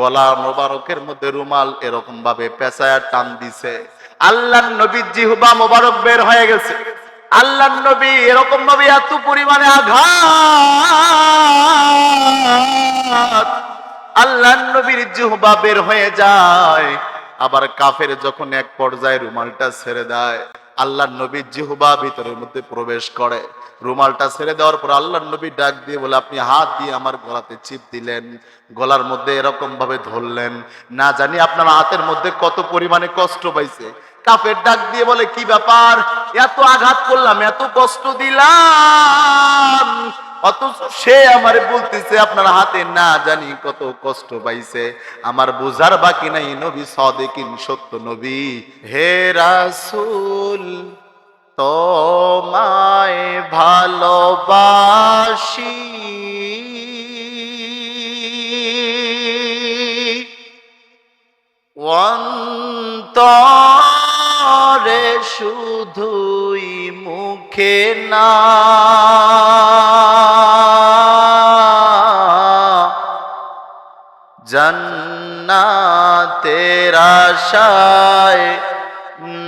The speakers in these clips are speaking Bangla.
গলা মোবারকের মধ্যে রুমাল এরকম ভাবে পেঁচায়া টান দিছে। আল্লাহ নবীর জিহুবা মোবারক বের হয়ে গেছে। আল্লাহ নবী এরকম ভাবে এত পরিমাণে আঘাত। আল্লাহ নবীর জিহুবা বের হয়ে যায়। আবার কাফের যখন এক পর্যায়ে রুমালটা ছেড়ে দেয়। আল্লাহ নবীর জিহুবা ভিতরের মধ্যে প্রবেশ করে। রুমালটা ছেড়ে দেওয়ার পর আল্লাহ নবী ডাক দিয়ে বলে, আপনি হাত দিয়ে আমার গলাতে চিপ দিলেন, গলার মধ্যে এরকম ভাবে ধরলেন। না জানি আপনার হাতের মধ্যে কত পরিমাণে কষ্ট পাইছে। কাপের ডাক দিয়ে বলে, কি ব্যাপার? এত আঘাত করলাম, এত কষ্ট দিলাম। অথচ সে আমার বলতেছে, আপনার হাতে না জানি কত কষ্ট পাইছে। আমার বুঝার বাকি নাই নবী সদেকিন, সত্য নবী। হে রাসূল, তোমায় ভালোবাসি। অন্তরে শুধুই মুখে না জন্নাতের আশায়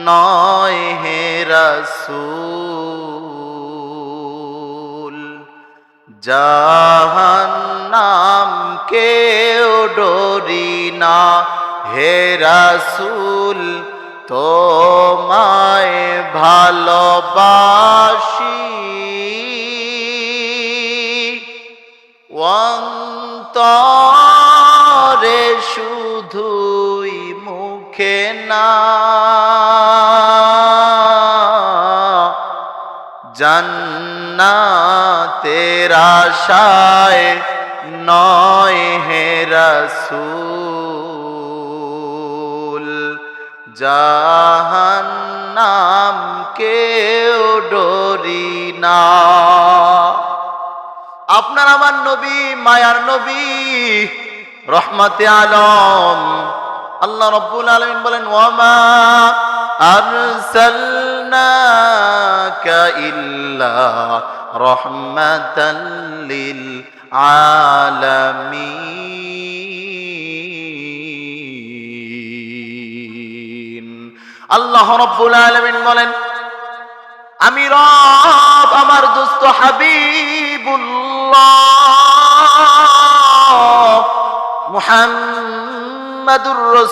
নয় হে রসুল। জাহান্নাম কেউ ডরি না হে রসুল তোমায় ভালোবাসি। অন্তরে মুখে না। জান্নাতের আশায় নয় হে রসুল। জাহান্নাম কেউ ডরি না। আপনার আমার নবী, মায়ার নবী, রহমতে আলম আল্লাহ রব্বুল আলমিন বলেন, ওয়ামা আরসালনাকা ইল্লা রাহমাতাল লিল আলামিন। আল্লাহ রব্বুল আলামিন বলেন, আমি রব আমার দোস্ত হাবিবুল্লাহ। মুহাম্মাদুর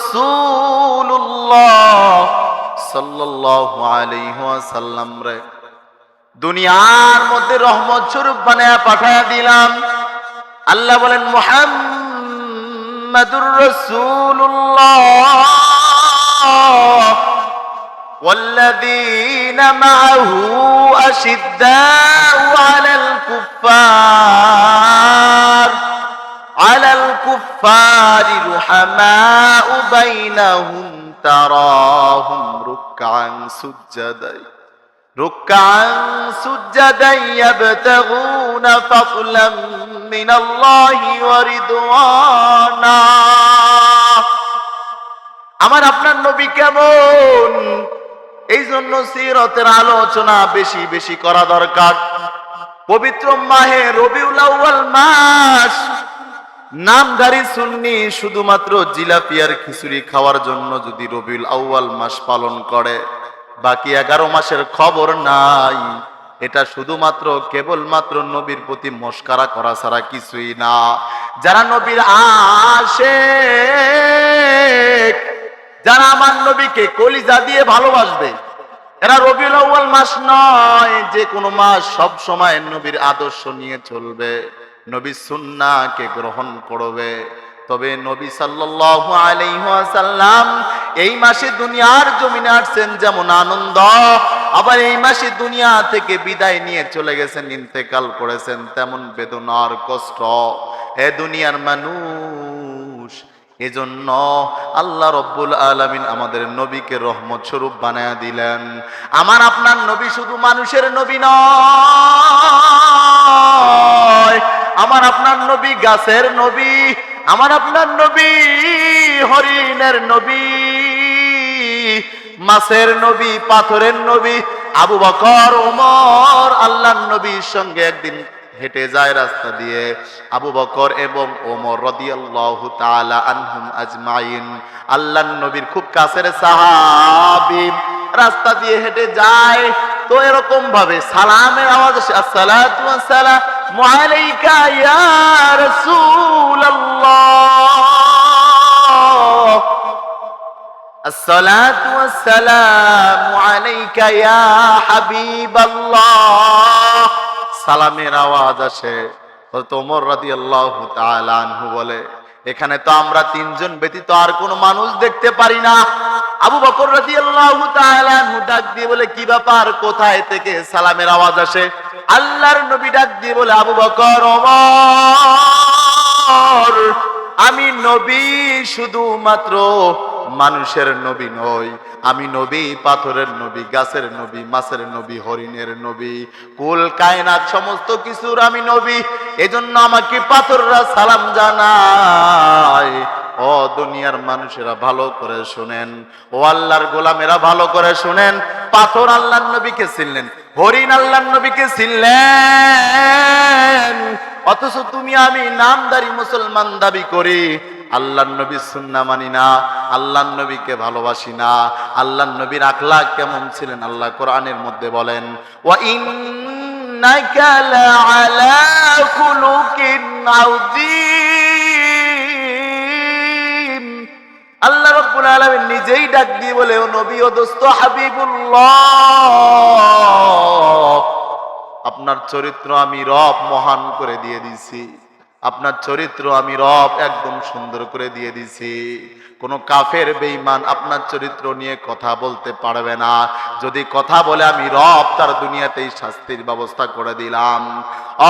রাসূলুল্লাহ সাল্লাল্লাহু আলাইহি ওয়াসাল্লাম রে দুনিয়ার মধ্যে রহমত স্বরূপ বানায়া পাঠায়া দিলাম আল্লাহ বলেন মুহাম্মাদুর রাসূলুল্লাহ والذين معه أشداء على الكفار على الكفار رحماء بينهم تراهم ركعا سجدا ركعا سجدا يبتغون فضلا من الله ورضوانا আমার আপনার নবী কেমন এই জন্য সিরতের আলোচনা বেশি বেশি করা দরকার পবিত্র মাহে রবিউল আউয়াল মাস নামধারী সুন্নি শুধুমাত্র জিলাপিয়ার খিচুড়ি খাওয়ার জন্য যদি রবিউল আউয়াল মাস পালন করে, বাকি এগারো মাসের খবর নাই। এটা শুধুমাত্র কেবলমাত্র নবীর প্রতি মস্কারা করা ছাড়া কিছুই না। যারা নবীর আসে যারা আমার নবীকে কলিজা দিয়ে ভালোবাসবে, এরা রবিউল আউয়াল মাস নয়, যে কোনো মাস সব সময় নবীর আদর্শ নিয়ে চলবে। নবী সুন্নাকে গ্রহণ করবে। তবে নবী সাল্লাল্লাহু আলাইহি ওয়াসাল্লাম এই মাসে দুনিয়ার জমিনে আসছেন যেমন আনন্দ, আবার এই মাসে দুনিয়া থেকে বিদায় নিয়ে চলে গেছেন, ইন্তেকাল করেছেন, তেমন বেদনার কষ্ট। হে দুনিয়ার মানুষ, এজন্য আল্লাহ রব্বুল আলামিন আমাদের নবীকে রহমত স্বরূপ বানায়া দিলেন। আমার আপনার নবী শুধু মানুষের নবী নয় আমার আপনার নবী, গাছের নবী, আমার আপনার নবী, হরিণের নবী, মাছের নবী, পাথরের নবী, আবু বকর ওমর আল্লাহর নবীর সঙ্গে একদিন হেঁটে যায় রাস্তা দিয়ে। আবু বকর এবং ওমর রাদিয়াল্লাহু তাআলা আনহুম আজমাইন। আল্লাহর নবীর খুব কাছের সাহাবী। রাস্তা দিয়ে হেঁটে যায়। তো এরকম ভাবে সালামের আওয়াজ আসে, আসসালাতু ওয়াসসালামু। আলাইকা ইয়া রাসূলুল্লাহ الصلاة والسلام عليك يا حبيب الله সালামের আওয়াজ আসে হযরত ওমর রাদিয়াল্লাহু তাআলা আনহু বলে এখানে তো আমরা তিনজন ব্যতীত আর কোনো মানুষ দেখতে পারি না আবু বকর রাদিয়াল্লাহু তাআলা আনহু ডাক দিয়ে বলে কি ব্যাপার কোথায় থেকে সালামের আওয়াজ আসে আল্লাহর নবী ডাক দিয়ে বলে, আবু বকর, ওমর, আমি নবী শুধুমাত্র মানুষের নবী নই। আমি নবী পাথরের নবী, গাছের নবী, মাছের নবী, হরিণের নবী, কুল, কায়নাত, সমস্ত কিছুর আমি নবী। এজন্য আমাকে পাথররা সালাম জানায় ও দুনিয়ার মানুষেরা ভালো করে শুনেন। ও আল্লাহর গোলামেরা ভালো করে শুনেন। পাথর আল্লাহর নবীকে চিনলেন, হরিণ আল্লাহর নবীকে চিনলেন। অথচ তুমি আমি নামদারি মুসলমান দাবি করি। আল্লাহ নবী সুন্না মানি না আল্লাহ নবীকে ভালোবাসি না। আল্লাহ নবীর আখলাক কেমন ছিলেন আল্লাহ কোরআনের মধ্যে বলেন, ওয়া ইন্নাকা লাআলা খুলুকিন আযীম। আল্লাহ রব্বুল আলামিন নিজেই ডাক দিয়ে বলে, ও নবী, ও দোস্ত, হাবিবুল্লাহ, আপনার চরিত্র আমি রব মহান করে দিয়ে দিছি আপনার চরিত্র আমি রব একদম সুন্দর করে দিয়ে দিছি। কোন কাফের বেঈমান আপনার চরিত্র নিয়ে কথা বলতে পারবে না। যদি কথা বলে আমি রব তার দুনিয়াতেই শাস্তির ব্যবস্থা করে দিলাম।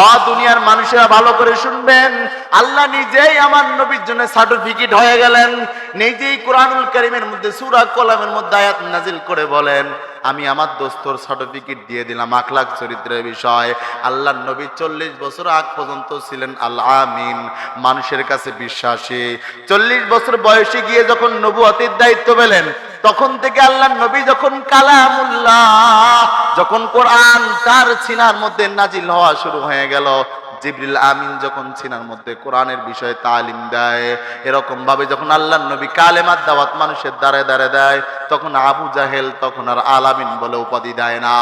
অ দুনিয়ার মানুষেরা ভালো করে শুনবেন। আল্লাহ নিজেই আমার নবীর জন্য সার্টিফিকেট হয়ে গেলেন। নিজেই কোরআনুল করিমের মধ্যে সুরা কলামের মধ্যে আয়াত নাজিল করে বলেন। আমি আমার দোস্তর সার্টিফিকেট দিয়ে দিলাম আখলাক চরিত্রের বিষয়। আল্লাহ নবী চল্লিশ বছর আগ পর্যন্ত ছিলেন আল্লাহ আমিন, মানুষের কাছে বিশ্বাসী। চল্লিশ বছর বয়সে গিয়ে যখন নবুয়তির দায়িত্ব পেলেন, তখন থেকে আল্লাহ নবী যখন কালামুল্লাহ, যখন কোরআন তার ছিনার মধ্যে নাজিল হওয়া শুরু হয়ে গেল জিবরিল আমিন যখন ছিনার মধ্যে কোরআনের বিষয়ে তালিম দেয়, এরকম ভাবে যখন আল্লাহ নবী কালেমার দাওয়াত মানুষের দ্বারে দ্বারে দেয়, তখন আবু জাহেল, তখন আর আলামিন বলে উপাধি দেয় না।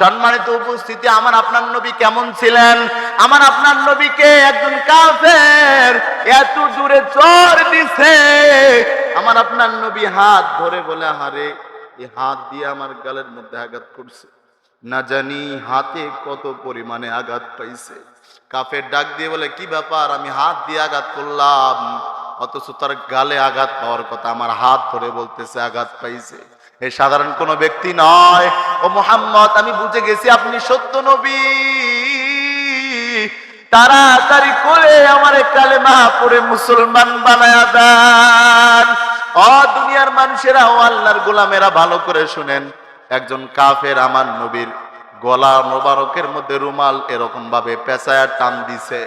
সম্মানিত উপস্থিতি, আমার আপনার নবী কেমন ছিলেন? আমার আপনার নবীকে একজন কাফের এত দূরে চর দিছে। আমার আপনার নবী হাত ধরে বলে হারে এই হাত দিয়ে আমার গালের মধ্যে আঘাত করছে। না জানি হাতে কত পরিমাণে আঘাত পাইছে। কাফের ডাক দিয়ে বলে, কি ব্যাপার? আমি হাত দিয়ে আঘাত করলাম। অথচ তার গালে আঘাত পাওয়ার কথা। আমার হাত ধরে বলতেছে, আঘাত পাইছে। এ সাধারণ কোন ব্যক্তি নয়। ও মোহাম্মদ, আমি বুঝে গেছি আপনি সত্য নবী। তাড়াতাড়ি করে আমার কালেমা পড়ে মুসলমান বানায়া দেন। অ দুনিয়ার মানুষেরা ও আল্লাহর গোলামেরা ভালো করে শুনেন। একজন কাফের আমার নবীর গলা মোবারকের মধ্যে রুমাল এরকম ভাবে পেঁচায়া টান দিছে।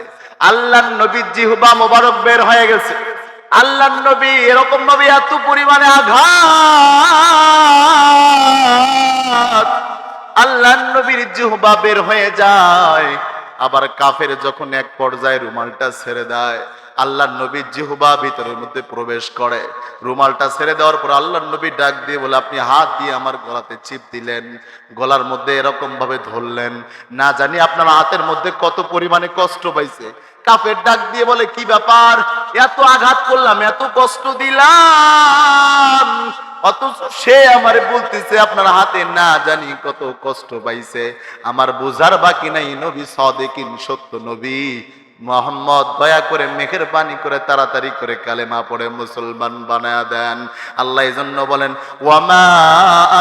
আল্লাহ নবীর জিহুবা মোবারক বের হয়ে গেছে। আল্লাহ নবী এরকম ভাবে এত পরিমাণে আঘাত। আল্লাহ নবীর জিহুবা বের হয়ে যায়। আবার কাফের যখন এক পর্যায়ে রুমালটা ছেড়ে দেয় আল্লাহ নবী জিহুবা ভিতরের মধ্যে প্রবেশ করে। রুমালটা ছেড়ে দেওয়ার পর আল্লাহ নবী ডাক দিয়ে বলে, আপনি হাত দিয়ে আমার গলাতে চিপ দিলেন, গলার মধ্যে এরকম ভাবে ধরলেন। না জানি আপনার হাতের মধ্যে কত পরিমাণে কষ্ট পাইছে কাফের ডাক দিয়ে বলে, কি ব্যাপার? এত আঘাত করলাম, এত কষ্ট দিলাম। সে আমারে বলতেছে, আপনার হাতে না জানি কত কষ্ট পাইছে। আমার বাকি নাই, নবী সদেকিন, সত্য নবী। মোহাম্মদ, দয়া করে মেঘের পানি করে তাড়াতাড়ি করে কালেমা পড়ে মুসলমান বানায়া দেন। আল্লাহ জন্য বলেন, ওয়ামা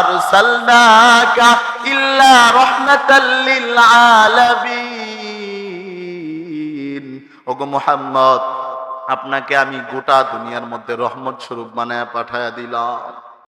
আরসালনাকা ইল্লা আলামিন। ওগো মোহাম্মদ আপনাকে আমি গোটা দুনিয়ার মধ্যে রহমত স্বরূপ বানায় পাঠায়া দিলাম।